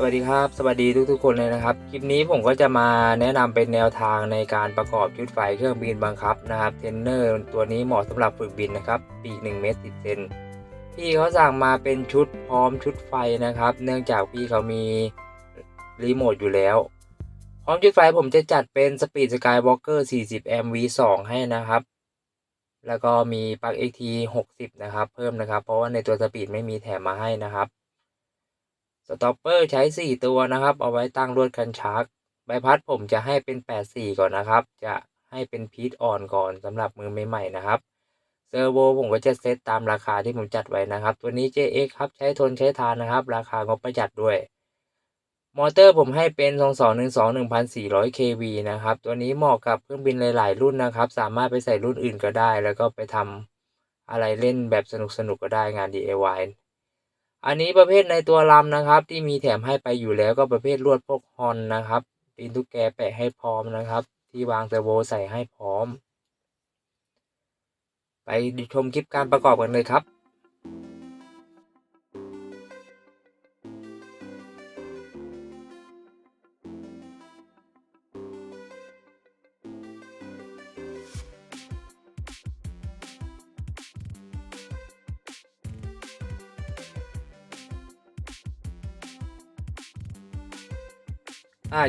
สวัสดีครับ สวัสดีทุกๆ คนเลยนะครับ คลิปนี้ผมก็จะมาแนะนำเป็นแนวทางในการประกอบชุดไฟเครื่องบินบังคับนะครับเทนเนอร์ตัวนี้เหมาะสำหรับฝึกบินนะครับ ปีก1เมตร10เซนพี่เขาสั่งมาเป็นชุดพร้อมชุดไฟนะครับ เนื่องจากพี่เขามีรีโมทอยู่แล้ว พร้อมชุดไฟผมจะจัดเป็น Speed Skywalker 40 MV 2ให้นะครับ แล้วก็มีปลั๊ก XT 60 นะครับ เพิ่มนะครับ เพราะว่าในตัว Speed ไม่มีแถมมาให้นะครับ สต็อปเปอร์ใช้ 4 ตัวนะครับ เอาไว้ตั้งลวดคันชักใบพัดผมจะให้เป็น 84 ก่อนนะครับ จะให้เป็นพีทอ่อนก่อนสำหรับมือใหม่ๆนะครับเซอร์โวผมก็จะเซตตามราคาที่ผมจัดไว้นะครับ ตัวนี้ JX ครับใช้ทนใช้ทานนะครับ ราคางบประหยัดด้วย มอเตอร์ผมให้เป็น 2212 1400 kV นะครับ ตัวนี้เหมาะกับเครื่องบินหลาย ๆ รุ่นนะครับ สามารถไปใส่รุ่นอื่นก็ได้ แล้วก็ไปทำอะไรเล่นแบบสนุกๆก็ได้งาน DIY อันนี้ประเภทในตัวลำนะครับ ที่มีแถมให้ไปอยู่แล้วก็ประเภทลวดพวกฮอนนะครับตีนตุ๊กแกแปะให้พร้อมนะครับ ที่วางเซอร์โวใส่ให้พร้อม ไปชมคลิปการประกอบกันเลยครับ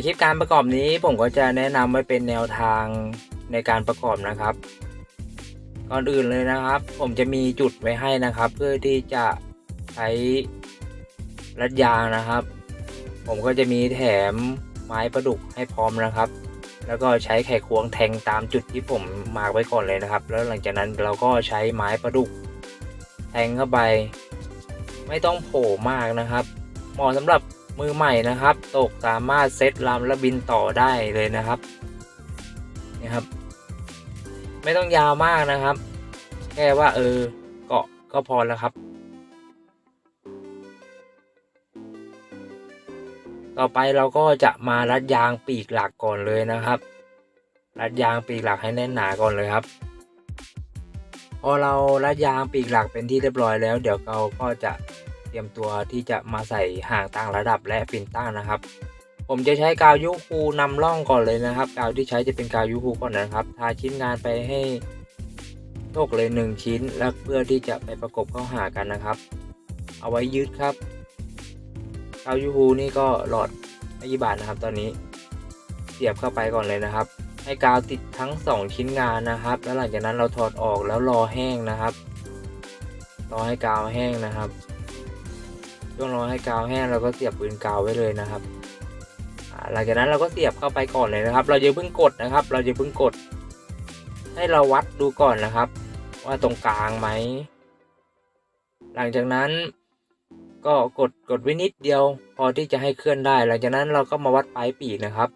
คลิปการประกอบนี้ผมก็จะแนะนำไว้เป็นแนวทางในการประกอบนะครับ ก่อนอื่นเลยนะครับ ผมจะมีจุดไว้ให้นะครับ เพื่อที่จะใช้รัดยางนะครับ ผมก็จะมีแถมไม้ประดุกให้พร้อมนะครับ แล้วก็ใช้ไขควงแทงตามจุดที่ผมมาร์กไว้ก่อนเลยนะครับ แล้วหลังจากนั้นเราก็ใช้ไม้ประดุกแทงเข้าไป ไม่ต้องโผล่มากนะครับเหมาะสำหรับ มือใหม่นะครับ ตกสามารถเซตลำและบินต่อได้เลยนะครับนี่ครับ ไม่ต้องยาวมากนะครับ แค่ว่าเออเกาะก็พอแล้วครับ ต่อไปเราก็จะมารัดยางปีกหลักก่อนเลยนะครับ รัดยางปีกหลักให้แน่นหนาก่อนเลยครับพอเรารัดยางปีกหลักเป็นที่เรียบร้อยแล้ว เดี๋ยวเราก็จะ เตรียมตัวที่จะมาใส่ห่างต่างระดับและปินตั้งนะครับ ผมจะใช้กาวยูคูนำร่องก่อนเลยนะครับ กาวที่ใช้จะเป็นกาวยูคูก่อนนะครับ ทาชิ้นงานไปให้โตกเลย 1 ชิ้น แล้วเพื่อที่จะไปประกบเข้าหากันนะครับ เอาไว้ยึดครับ กาวยูคูนี่ก็หลอดไม่กี่บาทนะครับ ตอนนี้เสียบเข้าไปก่อนเลยนะครับ ให้กาวติดทั้ง 2 ชิ้นงานนะครับ แล้วหลังจากนั้นเราถอดออกแล้วรอแห้งนะครับ รอให้กาวแห้งนะครับ ช่วงรอให้กาวแห้งเราก็เสียบปืนกาวไว้เลยนะครับหลังจากนั้นเราก็เสียบเข้าไปก่อนเลยนะครับ เราจะเพิ่งกดนะครับ เราจะเพิ่งกด ให้เราวัดดูก่อนนะครับ ว่าตรงกลางไหม หลังจากนั้นก็กดกดไว้นิดเดียว พอที่จะให้เคลื่อนได้ หลังจากนั้นเราก็มาวัดปลายปีกนะครับ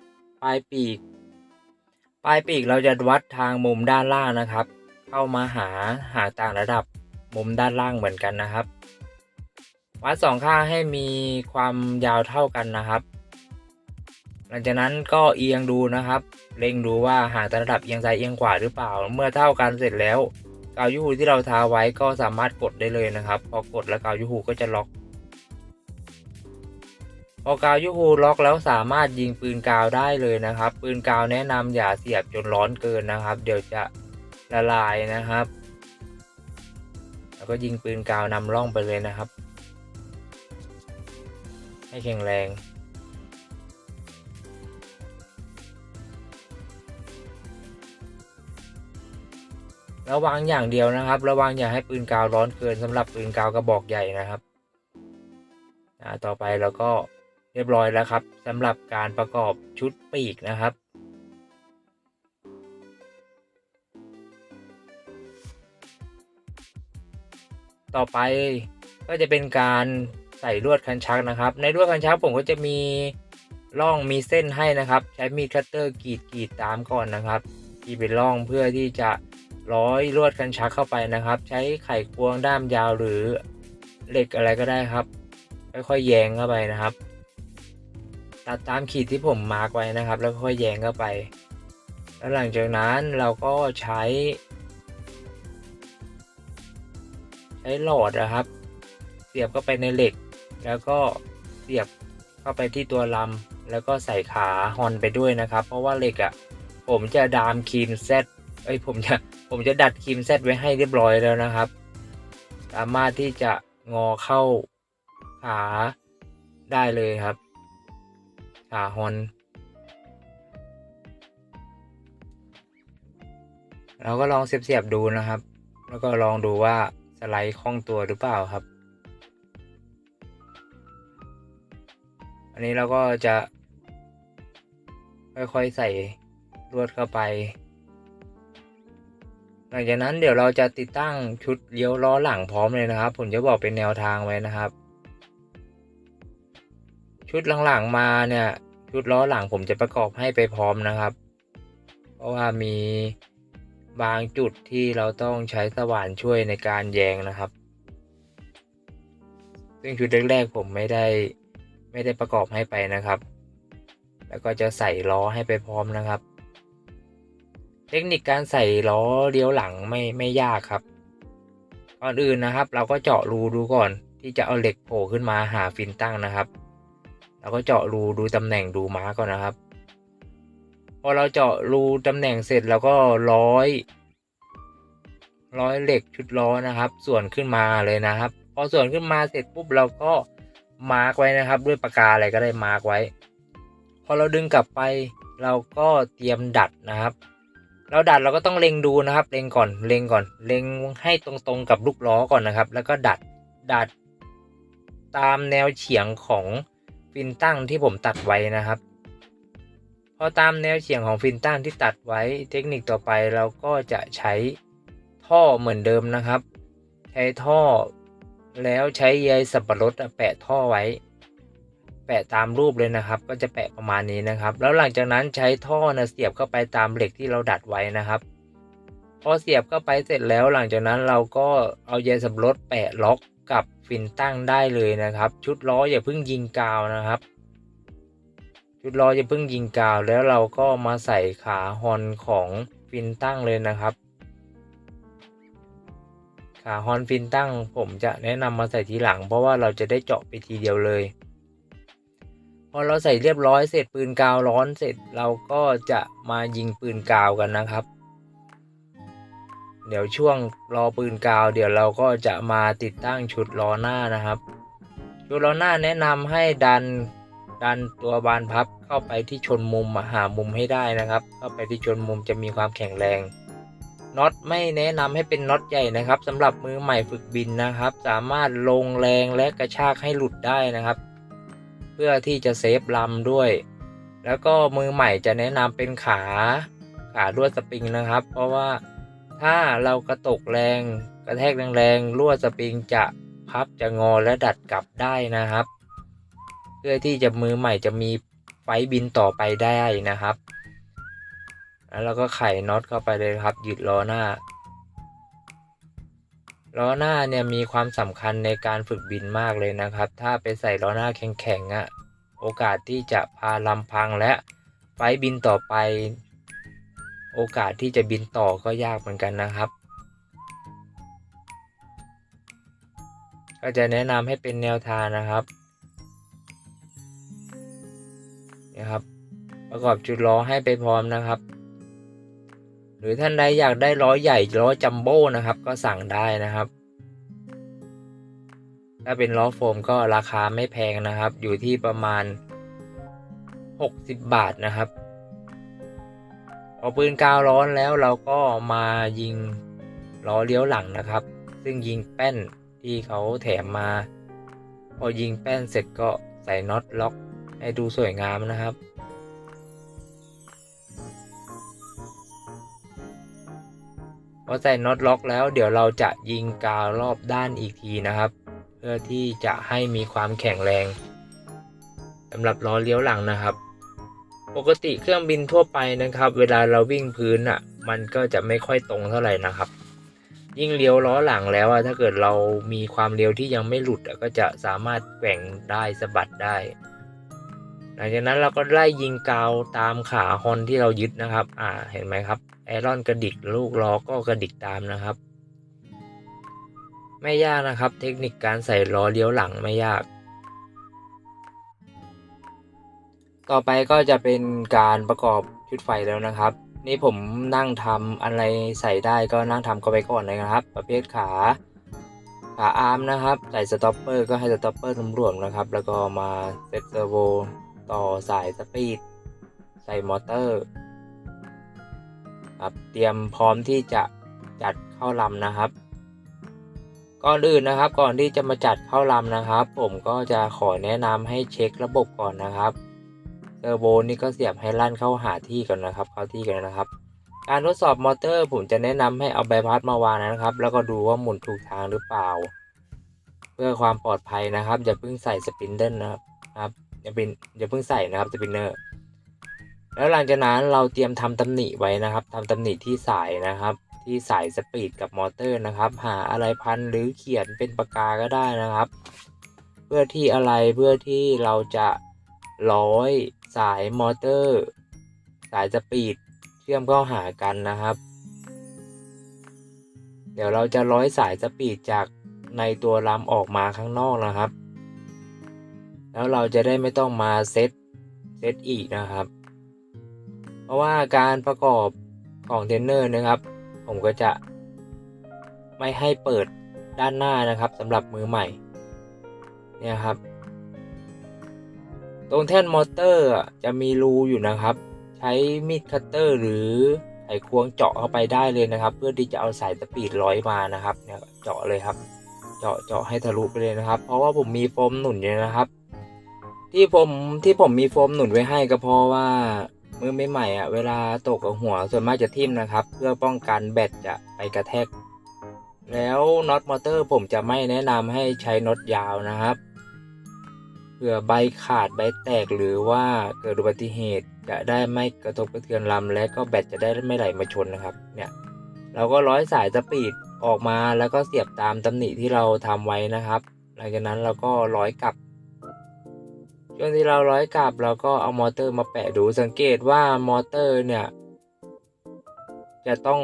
ปลายปีก ปลายปีกเราจะวัดทางมุมด้านล่างนะครับ เข้ามาหาหาต่างระดับมุมด้านล่างเหมือนกันนะครับ วัดสองข้างให้มีความยาวเท่ากันนะครับ หลังจากนั้นก็เอียงดูนะครับ เล็งดูว่าห่างแต่ระดับเอียงซ้ายเอียงขวาหรือเปล่า เมื่อเท่ากันเสร็จแล้วกาวยูฮูที่เราทาไว้ก็สามารถกดได้เลยนะครับ พอกดแล้วกาวยูฮูก็จะล็อก พอกาวยูฮูล็อกแล้วสามารถยิงปืนกาวได้เลยนะครับ ปืนกาวแนะนำอย่าเสียบจนร้อนเกินนะครับ เดี๋ยวจะละลายนะครับ แล้วก็ยิงปืนกาวนำร่องไปเลยนะครับ ให้แข็งแรง ระวังอย่างเดียวนะครับ ระวังอย่าให้ปืนกาวร้อนเกินสำหรับปืนกาวกระบอกใหญ่นะครับต่อไปเราก็เรียบร้อยแล้วครับสำหรับการประกอบชุดปีกนะครับต่อไปก็จะเป็นการ ใส่ลวดคันชักนะครับ ในลวดคันชักผมก็จะมีร่องมีเส้นให้นะครับ ใช้มีดคัตเตอร์กรีดกรีดตามก่อนนะครับกรีดเป็นร่องเพื่อที่จะร้อยลวดคันชักเข้าไปนะครับ ใช้ไขควงด้ามยาวหรือเหล็กอะไรก็ได้ครับค่อยๆแยงเข้าไปนะครับ ตัดตามขีดที่ผมมาร์กไว้นะครับ แล้วค่อยแยงเข้าไป แล้วหลังจากนั้นเราก็ใช้ ใช้หลอดนะครับ เสียบเข้าไปในเหล็ก แล้วก็เสียบเข้าไปที่ตัวลำแล้วก็ใส่ขาฮอนไปด้วยนะครับ เพราะว่าเหล็กอะ่ะผมจะดามครีมเซตเอ้ยผมจะผมจะดัดครีมเซตไว้ให้เรียบร้อยแล้วนะครับ สามารถที่จะงอเข้าขาได้เลยครับขาฮอนเราก็ลองเสียบๆดูนะครับ แล้วก็ลองดูว่าสไลด์คล่องตัวหรือเปล่าครับ นนี้เราก็จะค่อยๆใส่ลวดเข้าไป หลังจากนั้นเดี๋ยวเราจะติดตั้งชุดเลี้ยวล้อหลังพร้อมเลยนะครับ ผมจะบอกเป็นแนวทางไว้นะครับ ชุดหลังๆมาเนี่ยชุดล้อหลังผมจะประกอบให้ไปพร้อมนะครับ เพราะว่ามีบางจุดที่เราต้องใช้สว่านช่วยในการแยงนะครับ ซึ่งชุดแรกๆผมไม่ได้ ไม่ได้ประกอบให้ไปนะครับ แล้วก็จะใส่ล้อให้ไปพร้อมนะครับ เทคนิคการใส่ล้อเลี้ยวหลังไม่ไม่ยากครับก่อนอื่นนะครับ เราก็เจาะรูดูก่อน ที่จะเอาเหล็กโผล่ขึ้นมาหาฟินตั้งนะครับเราก็เจาะรูดูตำแหน่งดูม้าก่อนนะครับพอเราเจาะรูตำแหน่งเสร็จแล้วก็ร้อย ร้อยเหล็กชุดล้อนะครับ ส่วนขึ้นมาเลยนะครับ พอส่วนขึ้นมาเสร็จปุ๊บเราก็ มาร์กไว้นะครับ ด้วยปากกาอะไรก็ได้มาร์กไว้ พอเราดึงกลับไป เราก็เตรียมดัดนะครับ เราดัดเราก็ต้องเล็งดูนะครับ เล็งก่อนเล็งก่อน เล็งให้ตรงๆกับลูกล้อก่อนนะครับ แล้วก็ดัดดัด ตามแนวเฉียงของฟินตั้งที่ผมตัดไว้นะครับพอตามแนวเฉียงของฟินตั้งที่ตัดไว้เทคนิคต่อไปเราก็จะใช้ท่อเหมือนเดิมนะครับ ใช้ท่อ แล้วใช้ใยสับปะรดแปะท่อไว้ แปะตามรูปเลยนะครับ ก็จะแปะประมาณนี้นะครับ แล้วหลังจากนั้นใช้ท่อนะเสียบเข้าไปตามเหล็กที่เราดัดไว้นะครับ พอเสียบเข้าไปเสร็จแล้วหลังจากนั้นเราก็เอาใยสับปะรดแปะล็อกกับฟินตั้งได้เลยนะครับ ชุดล้ออย่าเพิ่งยิงกาวนะครับ ชุดล้ออย่าเพิ่งยิงกาวแล้วเราก็มาใส่ขาฮอนของฟินตั้งเลยนะครับ ขาฮอนฟินตั้ง ผมจะแนะนำมาใส่ทีหลัง เพราะว่าเราจะได้เจาะไปทีเดียวเลย พอเราใส่เรียบร้อยเสร็จปืนกาวร้อนเสร็จเราก็จะมายิงปืนกาวกันนะครับ เดี๋ยวช่วงรอปืนกาว เดี๋ยวเราก็จะมาติดตั้งชุดล้อหน้านะครับ ชุดล้อหน้าแนะนำให้ดันดันตัวบานพับเข้าไปที่ชนมุมหามุมให้ได้นะครับ เข้าไปที่ชนมุมจะมีความแข็งแรง น็อตไม่แนะนำให้เป็นน็อตใหญ่นะครับสำหรับมือใหม่ฝึกบินนะครับ สามารถลงแรงและกระชากให้หลุดได้นะครับ เพื่อที่จะเซฟลำด้วย แล้วก็มือใหม่จะแนะนำเป็นขาขาลวดสปริงนะครับ เพราะว่าถ้าเรากระตกแรง กระแทกแรงๆลวดสปริงจะพับจะงอและดัดกลับได้นะครับ เพื่อที่จะมือใหม่จะมีไฟบินต่อไปได้นะครับ แล้วก็ไขน็อตเข้าไปเลยครับยุดล้อหน้า ล้อหน้าเนี่ยมีความสำคัญในการฝึกบินมากเลยนะครับ ถ้าไปใส่ล้อหน้าแข็งๆอะ่ะโอกาสที่จะพาลำพังและไฟบินต่อไป โอกาสที่จะบินต่อก็ยากเหมือนกันนะครับ ก็จะแนะนำให้เป็นแนวทางนะครับนะครับ ประกอบจุดล้อให้ไปพร้อมนะครับ หรือท่านใดอยากได้ล้อใหญ่ล้อจัมโบ้นะครับ ก็สั่งได้นะครับ ถ้าเป็นล้อโฟมก็ราคาไม่แพงนะครับ อยู่ที่ประมาณ 60 บาทนะครับ พอปืนกาวร้อนแล้วเราก็มายิงล้อเลี้ยวหลังนะครับ ซึ่งยิงแป้นที่เขาแถมมา พอยิงแป้นเสร็จก็ใส่น็อตล็อกให้ดูสวยงามนะครับ พอใส่น็อตล็อกแล้วเดี๋ยวเราจะยิงกาวรอบด้านอีกทีนะครับ เพื่อที่จะให้มีความแข็งแรงสำหรับล้อเลี้ยวหลังนะครับ ปกติเครื่องบินทั่วไปนะครับ เวลาเราวิ่งพื้นอะ มันก็จะไม่ค่อยตรงเท่าไหร่นะครับ ยิ่งเลี้ยวล้อหลังแล้วอะถ้าเกิดเรามีความเร็วที่ยังไม่หลุดก็จะสามารถแกว่งได้สะบัดได้ หลังจากนั้นเราก็ไล่ยิงกาวตามขาฮอนที่เรายึดนะครับ อ่าเห็นไหมครับ ไอรอนกระดิกลูกล้อก็กระดิกตามนะครับ ไม่ยากนะครับ เทคนิคการใส่ล้อเลี้ยวหลังไม่ยาก ต่อไปก็จะเป็นการประกอบชุดไฟแล้วนะครับ นี่ผมนั่งทำอะไรใส่ได้ก็นั่งทำก็ไปก่อนเลยนะครับ ประเภทขาขาอาร์มนะครับ ใส่สต็อปเปอร์ก็ให้สต็อปเปอร์รวมๆนะครับ แล้วก็มาเซตเซอร์โวต่อสายสปีด ใส่มอเตอร์ ครับ เตรียมพร้อมที่จะจัดเข้าลำนะครับ ก่อนอื่นนะครับ ก่อนที่จะมาจัดเข้าลำนะครับ ผมก็จะขอแนะนำให้เช็คระบบก่อนนะครับเทอร์โบนี่ก็เสียบให้ลั่นเข้าหาที่ก่อนนะครับ เข้าที่กันนะครับ การทดสอบมอเตอร์ผมจะแนะนำให้เอาใบพัดมาวางนะครับ แล้วก็ดูว่าหมุนถูกทางหรือเปล่า เพื่อความปลอดภัยนะครับอย่าเพิ่งใส่สปินเดิลนะครับครับอย่าเป็นอย่าเพิ่งใส่นะครับสปินเนอร์ แล้วหลังจากนั้นเราเตรียมทำตำหนิไว้นะครับทำตำหนิที่สายนะครับ ที่สายสปีดกับมอเตอร์นะครับ หาอะไรพันหรือเขียนเป็นปากกาก็ได้นะครับ เพื่อที่อะไรเพื่อที่เราจะร้อยสายมอเตอร์ สายสปีดเชื่อมเข้าหากันนะครับ เดี๋ยวเราจะร้อยสายสปีดจากในตัวลำออกมาข้างนอกนะครับ แล้วเราจะได้ไม่ต้องมาเซตเซตอีกนะครับ ราะว่าการประกอบของเทนเนอร์นะครับ ผมก็จะไม่ให้เปิดด้านหน้านะครับสำหรับมือใหม่เนี่ยครับ ตรงแท่นมอเตอร์จะมีรูอยู่นะครับ ใช้มีดคัตเตอร์หรือไขควงเจาะเข้าไปได้เลยนะครับ เพื่อที่จะเอาสายสปีดร้อยมานะครับเนี่ยเจาะเลยครับ เจาะเจาะให้ทะลุไปเลยนะครับ เพราะว่าผมมีโฟมหนุนอยู่นะครับ ที่ผมที่ผมมีโฟมหนุนไว้ให้ก็เพราะว่า มือใหม่ๆอะเวลาตกกับหัวส่วนมากจะทิ่มนะครับ เพื่อป้องกันแบตจะไปกระแทก แล้วน็อตมอเตอร์ผมจะไม่แนะนำให้ใช้น็อตยาวนะครับเผื่อใบขาดใบแตกหรือว่าเกิดอุบัติเหตุจะได้ไม่กระทบกระเทือนลำและก็แบตจะได้ไม่ไหลมาชนนะครับ เนี่ย เราก็ร้อยสายสปีดออกมาแล้วก็เสียบตามตำหนิที่เราทำไว้นะครับ หลังจากนั้นเราก็ร้อยกลับ ช่วงที่เราร้อยกลับเราก็เอามอเตอร์มาแปะดูสังเกตว่ามอเตอร์เนี่ย จะต้อง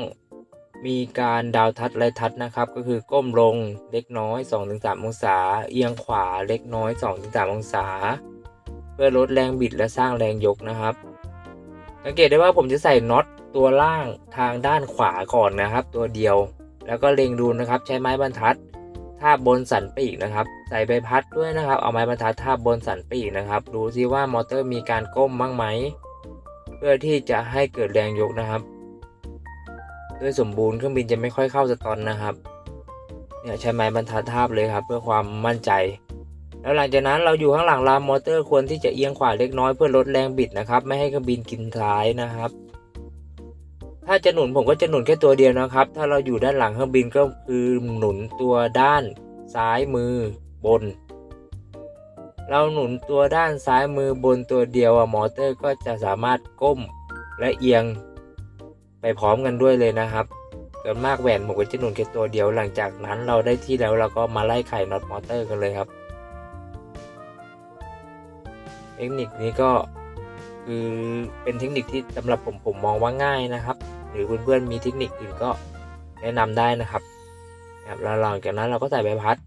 มีการดาวทัดและทัดนะครับ ก็คือก้มลงเล็กน้อย 2-3 องศา เอียงขวาเล็กน้อย 2-3 องศา เพื่อลดแรงบิดและสร้างแรงยกนะครับ สังเกตได้ว่าผมจะใส่น็อตตัวล่างทางด้านขวาก่อนนะครับ ตัวเดียว แล้วก็เล็งดูนะครับ ใช้ไม้บรรทัด ทาบบนสันปีกนะครับ ใส่ใบพัดด้วยนะครับ เอาไม้บรรทัดทาบบนสันปีกนะครับ ดูซิว่ามอเตอร์มีการก้มบ้างไหม เพื่อที่จะให้เกิดแรงยกนะครับ ด้วยสมบูรณ์เครื่องบินจะไม่ค่อยเข้าสตอนนะครับ เนี่ยใช้ไม้บรรทัดทาบเลยครับ เพื่อความมั่นใจ แล้วหลังจากนั้นเราอยู่ข้างหลังลามมอเตอร์ควรที่จะเอียงขวาเล็กน้อยเพื่อลดแรงบิดนะครับ ไม่ให้เครื่องบินกินท้ายนะครับ ถ้าจะหนุนผมก็จะหนุนแค่ตัวเดียวนะครับ ถ้าเราอยู่ด้านหลังเครื่องบินก็คือหนุนตัวด้านซ้ายมือบน เราหนุนตัวด้านซ้ายมือบนตัวเดียวอะมอเตอร์ก็จะสามารถก้มและเอียงไปพร้อมกันด้วยเลยนะครับส่วนมากแหวนผมก็จะหนุนแค่ตัวเดียวหลังจากนั้นเราได้ที่แล้วเราก็มาไล่ไขน็อตมอเตอร์กันเลยครับ เทคนิคนี้ก็คือเป็นเทคนิคที่สำหรับผมผมมองว่าง่ายนะครับ หรือเพื่อนๆมีเทคนิคอื่นก็แนะนำได้นะครับครับแล้วหลังจากนั้นเราก็ใส่ใบพัด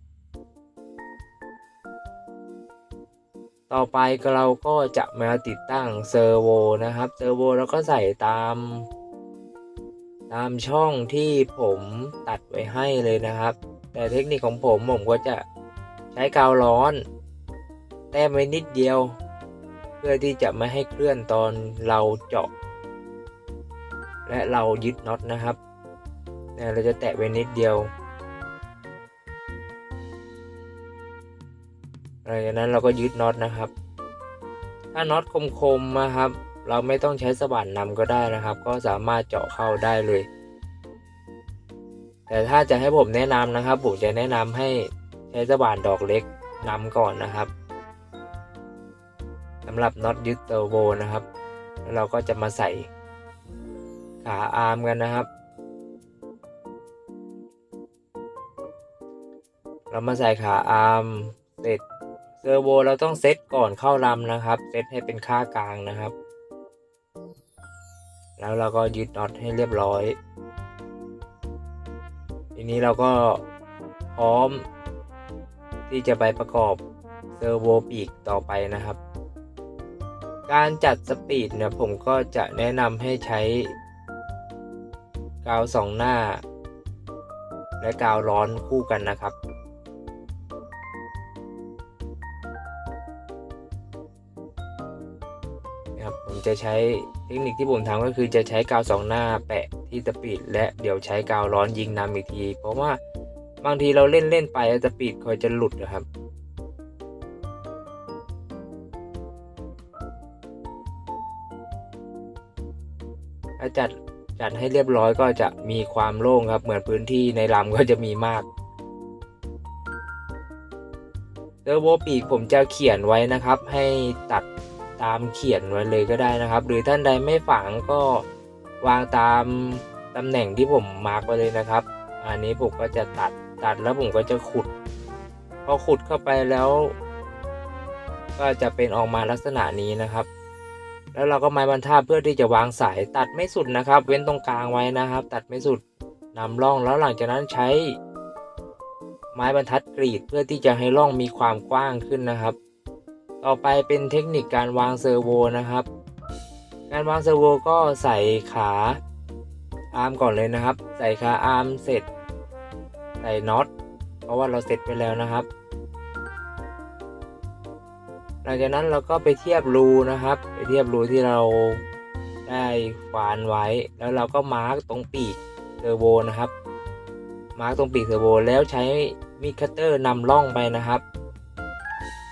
ต่อไปก็เราก็จะมาติดตั้งเซอร์โวนะครับเซอร์โวเราก็ใส่ตามตามช่องที่ผมตัดไว้ให้เลยนะครับ แต่เทคนิคของผมผมก็จะใช้กาวร้อน แต้มไว้นิดเดียว เพื่อที่จะไม่ให้เคลื่อนตอนเราเจาะ และเรายึดน็อตนะครับเราจะแตะไว้นิดเดียวหลังจากนั้นเราก็ยึดน็อตนะครับ ถ้าน็อตคมๆนะครับ เราไม่ต้องใช้สว่านนำก็ได้นะครับ ก็สามารถเจาะเข้าได้เลย แต่ถ้าจะให้ผมแนะนำนะครับ ผมจะแนะนำให้ใช้สว่านดอกเล็กนำก่อนนะครับสำหรับน็อตยึดเทอร์โบนะครับ แล้วเราก็จะมาใส่ ขาอาร์มกันนะครับ เรามาใส่ขาอาร์มเสร็จเซอร์โวเราต้องเซตก่อนเข้าลำนะครับ เซตให้เป็นค่ากลางนะครับ แล้วเราก็ยึดน็อตให้เรียบร้อย ทีนี้เราก็พร้อมที่จะไปประกอบเซอร์โวปีกต่อไปนะครับ การจัดสปีดเนี่ยผมก็จะแนะนำให้ใช้ กาวสองหน้า และกาวร้อนคู่กันนะครับ นะครับ ผมจะใช้เทคนิคที่ผมทำก็คือจะใช้กาวสองหน้าแปะที่สปีดและเดี๋ยวใช้กาวร้อนยิงนำอีกที เพราะว่าบางทีเราเล่นเล่นไปสปีดคอยจะหลุดนะครับถ้าจัด จัดให้เรียบร้อยก็จะมีความโล่งครับ เหมือนพื้นที่ในลำก็จะมีมากเทอร์โบปีกผมจะเขียนไว้นะครับ ให้ตัดตามเขียนไว้เลยก็ได้นะครับ หรือท่านใดไม่ฝังก็วางตามตำแหน่งที่ผมมาร์กไว้เลยนะครับ อันนี้ผมก็จะตัดตัดแล้วผมก็จะขุด พอขุดเข้าไปแล้ว ก็จะเป็นออกมาลักษณะนี้นะครับ แล้วเราก็ไม้บรรทัดเพื่อที่จะวางสายตัดไม่สุดนะครับ เว้นตรงกลางไว้นะครับ ตัดไม่สุดนำร่องแล้วหลังจากนั้นใช้ ไม้บรรทัดกรีดเพื่อที่จะให้ร่องมีความกว้างขึ้นนะครับ ต่อไปเป็นเทคนิคการวางเซอร์โวนะครับ การวางเซอร์โวก็ใส่ขาอาร์มก่อนเลยนะครับ ใส่ขาอาร์มเสร็จ ใส่น็อตเพราะว่าเราเสร็จไปแล้วนะครับ หลังจากนั้นเราก็ไปเทียบรูนะครับ ไปเทียบรูที่เราได้ฝานไว้ แล้วเราก็มาร์กตรงปีกเทอร์โบนะครับ มาร์กตรงปีกเทอร์โบแล้วใช้มีดคัตเตอร์นำร่องไปนะครับ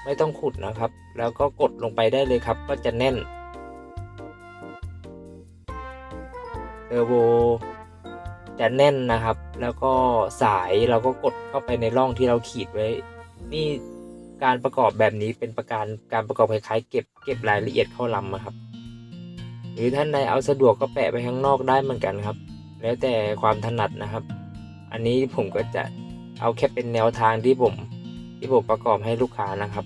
ไม่ต้องขุดนะครับ แล้วก็กดลงไปได้เลยครับ ก็จะแน่นเทอร์โบจะแน่นนะครับ แล้วก็สายเราก็กดเข้าไปในร่องที่เราขีดไว้ นี่ การประกอบแบบนี้เป็นประการการประกอบคล้ายๆ เก็บเก็บรายละเอียดเข้าลำนะครับ หรือท่านใดเอาสะดวกก็แปะไปข้างนอกได้เหมือนกันครับ แล้วแต่ความถนัดนะครับ อันนี้ผมก็จะเอาแค่เป็นแนวทางที่ผมที่ผมประกอบให้ลูกค้านะครับ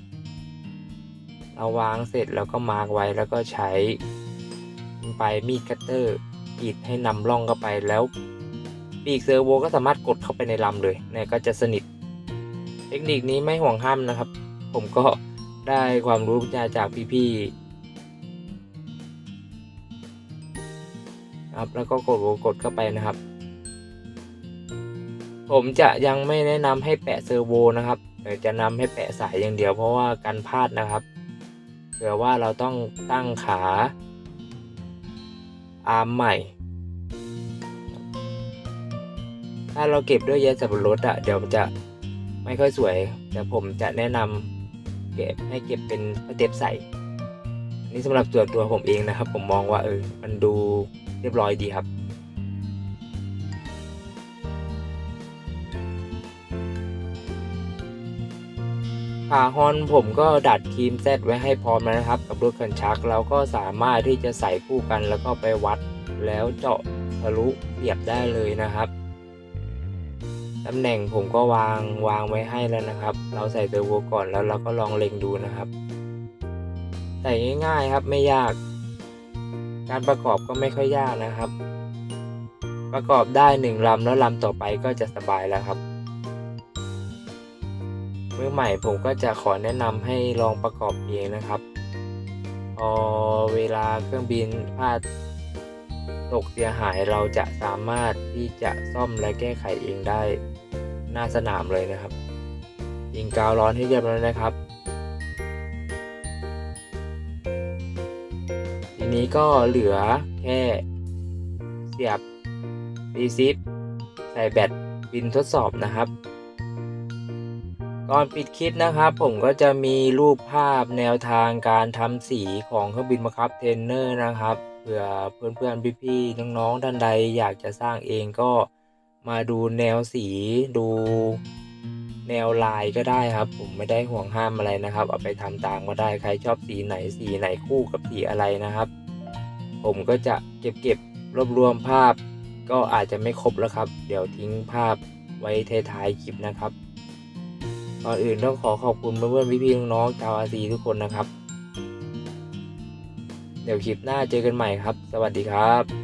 เราวางเสร็จแล้วก็มาร์กไว้แล้วก็ใช้ไปมีดคัตเตอร์กรีดให้นำร่องเข้าไปแล้วปีกเซอร์โวก็สามารถกดเข้าไปในลำเลยเนี่ยก็จะสนิท เทคนิคนี้ไม่ห่วงห้ามนะครับ ผมก็ได้ความรู้มาจากพี่ๆครับแล้วก็กดโวกดเข้าไปนะครับ ผมจะยังไม่แนะนำให้แปะเซอร์โวนะครับแต่จะนำให้แปะสายอย่างเดียวเพราะว่าการพลาดนะครับเผื่อว่าเราต้องตั้งขาอาร์มใหม่ ถ้าเราเก็บด้วยแยสับปะรดอะเดี๋ยวมันจะไม่ค่อยสวย แต่ผมจะแนะนำ เก็บให้เก็บเป็นสเต็ปใส่อันนี่สำหรับตัวตัวผมเองนะครับ ผมมองว่าเออมันดูเรียบร้อยดีครับขาฮอนผมก็ดัดครีมเซตไว้ให้พร้อมแล้วนะครับ กับรถคันชักเราก็สามารถที่จะใส่คู่กันแล้วก็ไปวัดแล้วเจาะทะลุเสียบได้เลยนะครับ ตำแหน่งผมก็วางวางไว้ให้แล้วนะครับ เราใส่เทอร์โบก่อนแล้วเราก็ลองเล็งดูนะครับ ใส่ง่ายๆครับไม่ยาก การประกอบก็ไม่ค่อยยากนะครับ ประกอบได้หนึ่งลำแล้วลำต่อไปก็จะสบายแล้วครับมือใหม่ผมก็จะขอแนะนำให้ลองประกอบเองนะครับ พอเวลาเครื่องบินพลาดตกเสียหายเราจะสามารถที่จะซ่อมและแก้ไขเองได้ หน้าสนามเลยนะครับ ยิงกาวร้อนให้เรียบร้อยนะครับ ทีนี้ก็เหลือแค่เสียบรีซิปใส่แบตบินทดสอบนะครับ ก่อนปิดคลิปนะครับ ผมก็จะมีรูปภาพแนวทางการทำสีของเครื่องบินบังคับเทรนเนอร์นะครับเผื่อเพื่อนๆพี่ๆน้องๆท่านใดอยากจะสร้างเองก็ มาดูแนวสีดูแนวลายก็ได้ครับ ผมไม่ได้ห่วงห้ามอะไรนะครับ เอาไปทำตามก็ได้ใครชอบสีไหนสีไหนคู่กับสีอะไรนะครับ ผมก็จะเก็บเก็บรวบรวมภาพ ก็อาจจะไม่ครบแล้วครับ เดี๋ยวทิ้งภาพไว้ท้ายๆคลิปนะครับก่อนอื่นต้องขอขอบคุณเพื่อนๆพี่ๆน้องๆชาวอาซีทุกคนนะครับ เดี๋ยวคลิปหน้าเจอกันใหม่ครับ สวัสดีครับ